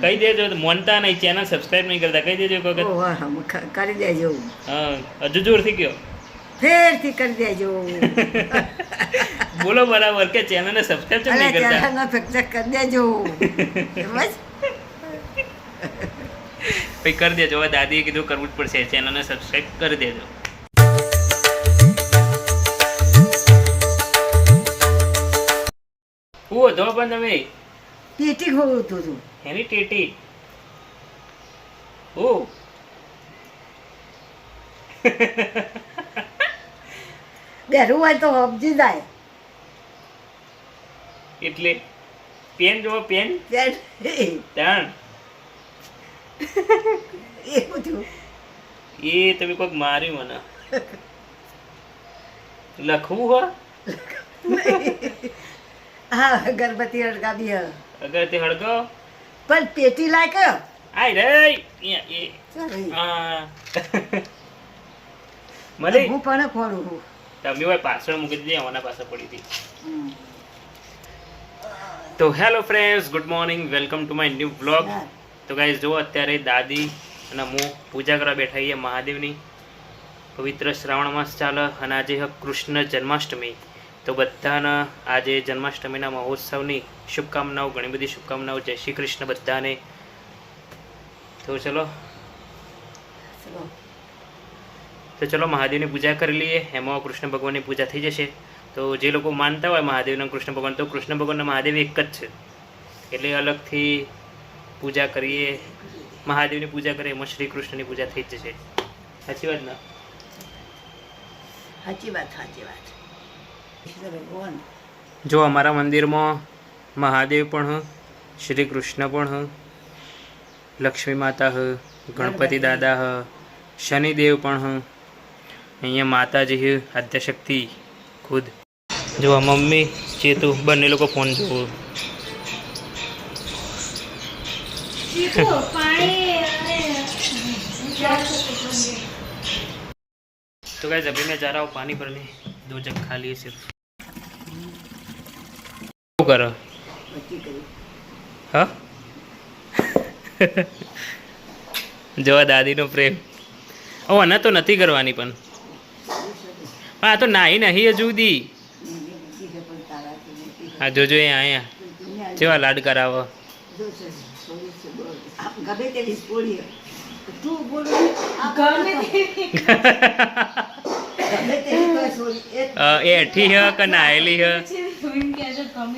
કહી દેજો મોનતા નહીં ચેનલ સબસ્ક્રાઇબ નહીં કરતા કહી દેજો ખ- કરી દેજો. હા હજુ જોરથી કયો. ફેરથી કરી દેજો. બોલો બરાબર કે ચેનલને સબસ્ક્રાઇબ કેમ નહીં કરતા? ચહેરાનો ફેક્ચર કરી દેજો. સમજ પછી કરી દેજો. હવે દાદીએ કીધું કરવું જ પડશે. ચેનલને સબસ્ક્રાઇબ કરી દેજો. હું હતો પણ તમે પેટી ખોલતું હતો એની ટેટી ઓ. બેરું હોય તો હબજી જાય. એટલે પેન જો પેન. પેન. ત્રણ. એ બધું એ તમે કોઈક માર્યું મને. લખવું હો? હા ગણપતિ અડકાવી હ. અગર તે હળગો? પણ પેટી લાયક આય રે મળી હું. પણ ખોડું છું તમે ભાઈ પાછળ મૂકી દીધી અમારા પાસે પડી હતી. તો hello friends good morning welcome to my new blog તો ગાઈઝ જુઓ અત્યારે દાદી અને હું પૂજા કરવા બેઠા છીએ મહાદેવની. પવિત્ર શ્રાવણ માસ ચાલે અને આજે કૃષ્ણ જન્માષ્ટમી. તો બધાના આજે જન્માષ્ટમીના મહોત્સવની શુભકામનાઓ ઘણી બધી શુભકામનાઓ. જય શ્રી કૃષ્ણ બધાને. તો ચલો. તો ચલો મહાદેવની પૂજા કરી લઈએ. એમાં કૃષ્ણ ભગવાનની પૂજા થઈ જશે. તો જે લોકો માનતા હોય મહાદેવના કૃષ્ણ ભગવાન તો કૃષ્ણ ભગવાનના મહાદેવ એક જ છે. એટલે અલગથી પૂજા કરીએ. મહાદેવની પૂજા કરીએ. એમાં શ્રી કૃષ્ણની પૂજા થઈ જશે. સાચી વાત ના? સાચી વાત સાચી વાત. જો અમારા મંદિરમાં મહાદેવ પણ હ શ્રી કૃષ્ણ પણ હ લક્ષ્મી માતા હ ગણપતિ દાદા હ શનિદેવ પણ હ અહીંયા માતાજી હ આદ્યશક્તિ ખુદ જો આ મમ્મી ચેતુ બંને લોકો ફોન જોવો तो गाइस अभी मैं जा रहा हूँ पानी भरने दो जग खा लिए सिर्फ શું કરો બચી કરી હા જોવા દાદીનો પ્રેમ ઓ આના તો નથી કરવાની પણ હા આ તો નાહી નહીં હજુ સુધી બચી છે પણ તારાથી મોટી હા જોજો એ અહીંયા દુનિયા કેવા લાડ કરાવો જોશે, સોરી છે, બોલ. આપ ગમે તેવી સ્ટોરી હોય. તું બોલો આ ગમે ગમે તેવી કોઈ સ્ટોરી. એ અ, એ એઠી હ કે નાયલી હ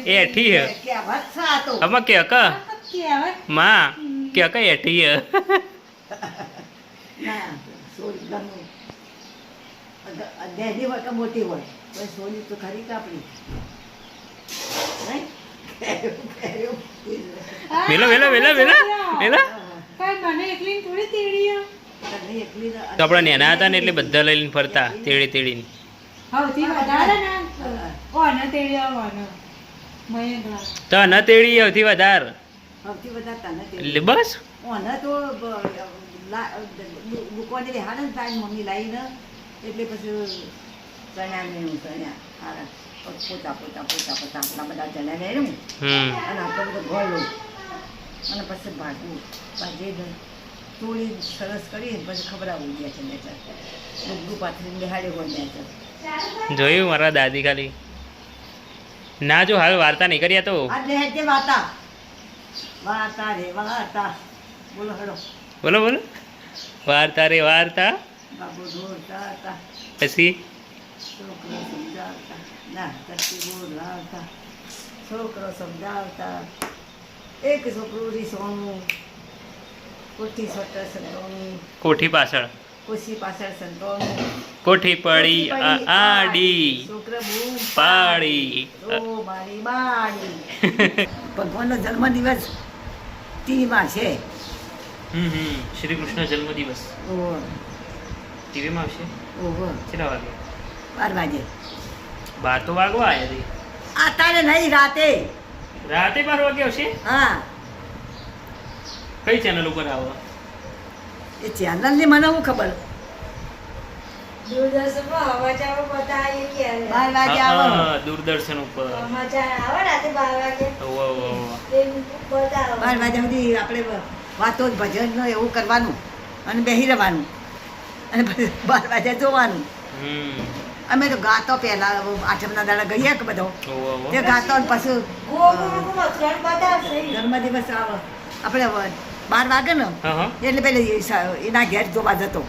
એ એઠી હ. આમાં કે ક માં કે ક એઠી હ. અગ- હોય કે મોટી હોય પણ સ્ટોરી તો ખરી કાપડી આપણી નહીં? પહેર્યું, પહેર્યું. વેલો મને એકલી થોડી વેલો ના- તો આપણે નેના હતા ને એટલે બધા લઈને ફરતા તેડી તેડીને. તો ન તેડી સૌથી વધારે. એટલે બસ. એટલે પછી ચણ્યા હારા. પોતા પોતા પોતા પોતા આટલા બધા ચણ્યા હમ. અને આપણે બધો ગોળો અને પછી ભાગવું. ભાજી તોડી સરસ કરી પછી ખબરાવું ગયા છે નેચર ડુગડું પાથરી બેહાડ્યો હોય નેચર જોયું મારા દાદી ખાલી? ના જો હાલ વાર્તા નહીં કર્યા તો. આ લે તે વાતા વાતા રે વાતા બોલો હડો. બોલો બોલો. વાર્તા રે વાર્તા. બાબુ ઢોળતા હતા પછી? છોકરો સમજાવતા. ના તરતી બોલાવતા છોકરો સમજાવતા. એક છોકરું રીસોનું કોઠી સોટર સંતોની કોઠી પાછળ. કોશી પાછળ સંતોની. કોઠી પડી આડી. બૂમ પાડી. ઓ મારી બાડી. ભગવાનનો જન્મદિવસ ટીવીમાં છે. હમ હમ. શ્રી કૃષ્ણ જન્મ દિવસ ઓહો ટીવીમાં આવશે? ઓહો કેટલા વાગે? બાર વાગે. બાર તો વાગવા આવ્યા હતી તારે નહીં રાતે. રાતે બાર વાગે આવશે? હા. કઈ ચેનલ ઉપર આવો? એ ચેનલની મને હું ખબર દૂરદર્શન ઉપર. સમાચાર આવે રાતે બાર વાગ્યા સુધી આપણે વાતો ભજન એવું કરવાનું અને બેહી રહેવાનું. અને બાર વાગ્યા જોવાનું. અમે તો ગાતો પહેલા આઠમના દાડા ગઈએ કે બધો. તે ગાતો પછી ગોકુળ મથુરા દિવસ આવે. આપણે બાર વાગે ને. એટલે પેલે એના ઘેર જોવા જતો.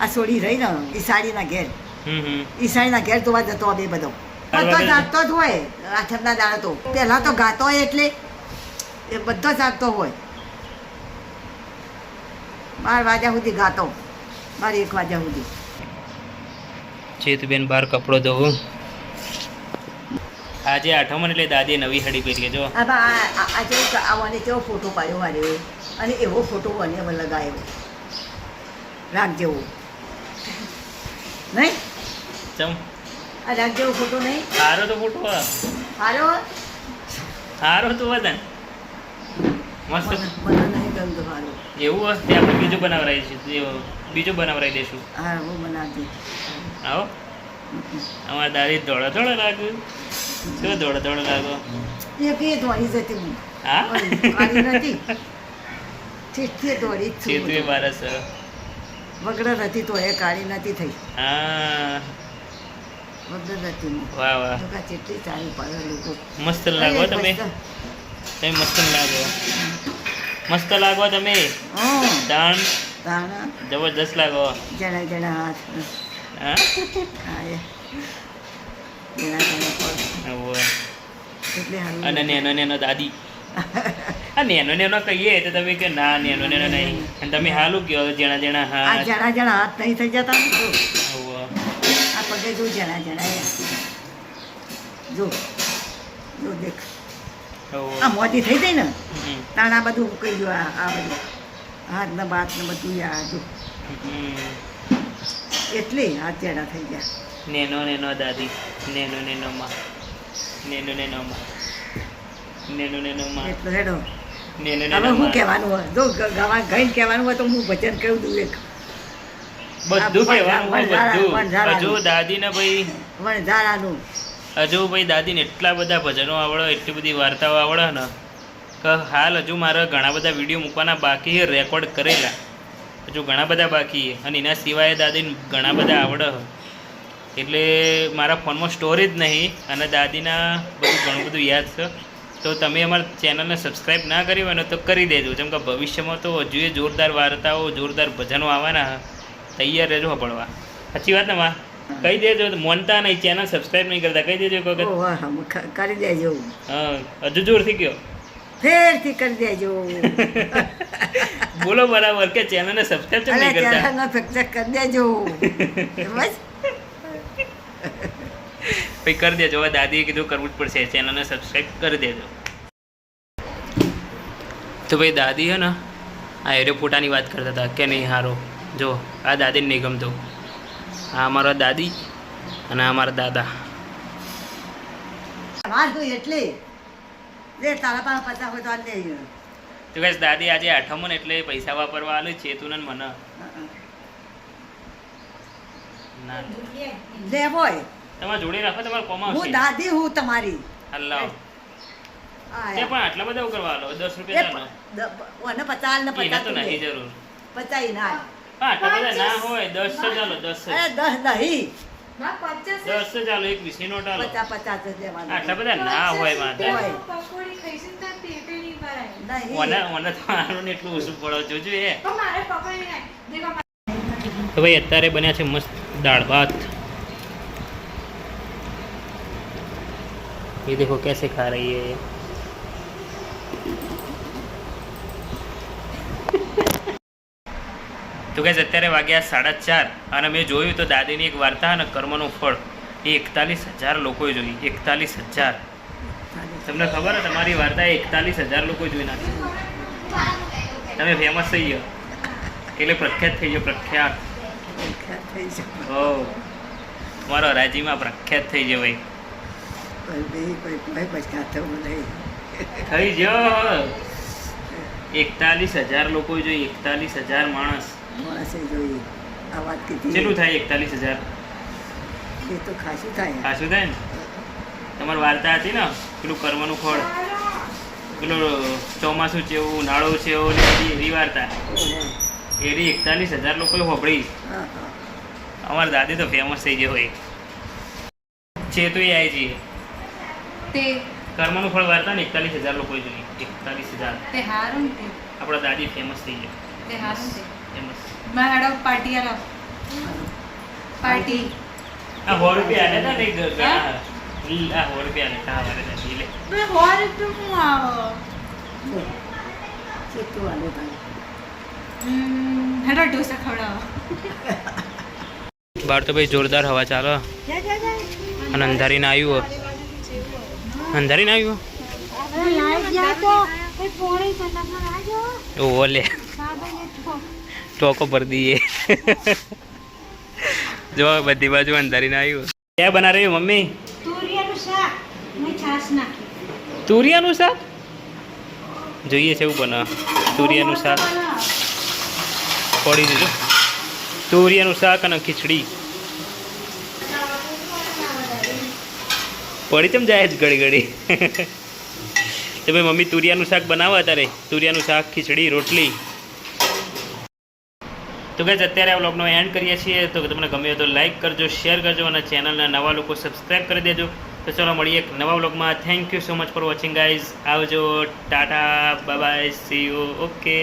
આ સોડી રહી ને ઈસાડીના ઘેર. હમ, હમ. ઘેર જોવા જતો આ બે બધો. બધો જાગતો જ હોય આઠમના દાડા તો. પહેલા તો ગાતો હોય એટલે એ બધો જાગતો હોય. બાર વાગ્યા સુધી ગાતો. બાર એક વાગ્યા સુધી. ચેતબેન બાર કપડો ધોવું. આજે આઠમણ એટલે દાદીએ નવી હડી પહેરી જો. આજે આવવાને કેવો ફોટો પાડ્યો મારે અને એવો ફોટો મને અમે લગાવ્યો. રાખ જેવો. નહીં? ચમ. આ રાખ જેવો ફોટો નહીં? સારો તો ફોટો સારો હારો? હારો તો વધન મસ્ત. એવું હશે આપણે બીજું બનાવરાઈ છે બીજું બનાવરાઈ દઈશું. હા હું બનાવતી આવો. અમારા દાદી દોડા દોડા લાગ્યું શું દોડ દોડ લાગો? એ કે દોડી જતી હું. હા? નથી. ઠીઠી દોડી ચેતુ બારસ વગર હતી તો એ કાળી નથી થઈ. હા. વગર નથી હું. વાહ વાહ. લોકો ચેટલી સારી પડે લોકો. મસ્ત લાગો તમે. તમે મસ્ત લાગો. મસ્ત લાગો તમે. હં, દાણ તાણા જબરદસ્ત લાગો. જણા જણા હાથ. હા? અને નેનો નેનો દાદી. આ નેનો નેનો કહીએ તો તમે કે ના નેનો નેનો નહીં. અને તમે હાલું કહો જેણા જેણા હા જણા જણા હાથ નહીં થઈ જતા આ પગે જો જણા જણા જો. જો દેખ. આ મોટી થઈ ગઈ ને? તાણ આ બધું કહી દો આ બધું. હાથ ને બાત ને બધું આ જો. એટલે હાથ ચેડા થઈ ગયા. નેનો નેનો દાદી નેનો નેનો માં નેનો નેનો માં નેનો નેનો માં એટલો હેડો. નેનો હવે નેનો શું કહેવાનું હોય? જો ગ- ગઈને કહેવાનું હોય તો હું ભજન કહું દઉં એક. બધું કહેવાનું હોય બધું. વણઝારાનું. હજુ દાદીને ભાઈ વણઝારાનું હજુ ભાઈ દાદીને એટલા બધા ભજનો આવડે એટલી બધી વાર્તાઓ આવડે ને કે હાલ હજુ મારે ઘણા બધા વીડિયો મૂકવાના બાકી રેકોર્ડ કરેલા. હજુ ઘણા બધા બાકી અને એના સિવાય દાદીને ઘણા બધા આવડે. એટલે મારા ફોનમાં સ્ટોરેજ નહીં અને દાદીના બધું ઘણું બધું યાદ છે. તો તમે અમારા ચેનલને સબસ્ક્રાઈબ ના કરી હોય ને તો કરી દેજો. જેમ કે ભવિષ્યમાં તો હજુ એ જોરદાર વાર્તાઓ જોરદાર ભજનો આવવાના તૈયાર રહેજો પડવા સાચી વાત ને માં? કહી દેજો મોનતા નહીં ચેનલ સબસ્ક્રાઈબ નહીં કરતા. કહી દેજો કરી દેજો. હા હજુ જોરથી કયો? ફેરથી કરી દેજો. બોલો બરાબર કે ચેનલને સબસ્ક્રાઈબ નહીં કરતા? કરી દેજો. બસ ભાઈ કરી દેજો. હવે દાદીએ કીધું કરવું જ પડશે. ચેનલને સબસ્ક્રાઈબ કરી દેજો. તો ભાઈ દાદી હે ને આ એરે ફોટાની વાત કરતા હતા. કે નહીં હારો. જો આ દાદીને નહીં ગમતો. આ અમારા દાદી અને આ અમારા દાદા. તો દાદી આજે આઠમો ને એટલે પૈસા વાપરવા આલે તું ને મને. ના. લે તમારે જોડે રાખો તમારે કોમ હું દાદી હું તમારી. હલ્લાઓ આ તે પણ આટલા બધા કરવા લો દસ રૂપિયા ચાલો અને પચાસ ને એને પચાસ તો નહીં જરૂર. પચાસ ના આટલા બધા ના હોય દસ તો ચાલો દસ અરે દસ નહીં. ના દસ ચાલો એક વીસની નોટ આલો. આટલા બધા ના હોય માથે હોય. પકોડી ખાઈશું ને તાર પેટે નહીં ભરાય. નહીં. મને મને તો આનું ને એટલું જોજો એ. તો મારે પકોડી નહીં દેખો તો ભાઈ અત્યારે બન્યા છે મસ્ત દાળ ભાત. ये देखो कैसे खा रही है ये તો ગેસ અત્યારે વાગ્યા સાડા ચાર અને મેં જોયું તો દાદીની એક વાર્તા અને કર્મનું ફળ એ એકતાલીસ હજાર લોકોએ જોઈ એકતાલીસ હજાર તમને ખબર હે તમારી વાર્તા એકતાલીસ હજાર લોકો જોઈ નાખી તમે ફેમસ થઈ ગયો એટલે પ્રખ્યાત થઈ ગયો પ્રખ્યાત થઈ જાય હો તમારો હરાજીમાં પ્રખ્યાત થઈ ગયો ભાઈ થઈ જો. એકતાલીસ હજાર લોકો જોઈ એકતાલીસ હજાર માણસ. માણસે જોઈ. આ વાત કીધી. કેટલું થાય એકતાલીસ હજાર? એ તો ખાસું થાય. ખાસું થાય ને? તમારી વાર્તા હતી ને પેલું કર્મનું ફળ. પેલું ચોમાસું છે એવું ઉનાળો છે એવું ને એવી વાર્તા. એરી એકતાલીસ હજાર લોકોએ હોભળી. અમારા દાદી તો ફેમસ થઈ ગયો હોય. છે તો એ આવી જઈએ તે કર્મનું ફળ વાર્તા ને એકતાલીસ હજાર લોકો જોઈ. એકતાલીસ હજાર. તે હારું તે. આપણા દાદી ફેમસ થઈ ગયા. તે હારું તે. ફેમસમાં પાર્ટી આલો. પાર્ટી. આ સો રૂપિયા ને ના ગ- હે? આ સો રૂપિયા ને હતા અમારે દાદી લે બે હોર રૂપિયા હું આવો? બોલ. આલે ભાઈ હમ, હેડો ઢોસા ખવડાવો. બહાર તો ભાઈ જોરદાર હવા ચાલો. અને અંધારીને આવ્યું. અંધારીને આવ્યું? ઓહો લે ટોકો પર દઈએ. જો બધી બાજુ અંધારીને આવ્યું. ક્યાં બના રહી મમ્મી? તુરિયાનું શાક? જોઈએ છે એવું બને. તુરિયાનું શાક. પડી દીધું તુરિયાનું શાક અને ખીચડી. પડી તેમ જાય જ ઘડી ઘડી. તો મમ્મી, તુરિયાનું શાક બનાવો અત્યારે. તુરિયાનું શાક, ખીચડી, રોટલી. તો કે અત્યારે આ બ્લોગનો એન્ડ કરીએ છીએ. તો તમને ગમ્યો તો લાઈક કરજો શેર કરજો અને ચેનલના નવા લોકો સબસ્ક્રાઈબ કરી દેજો. તો ચલો મળીએ એક નવા બ્લોગમાં thank you so much for watching guys આવજો. Tata. Bye see you okay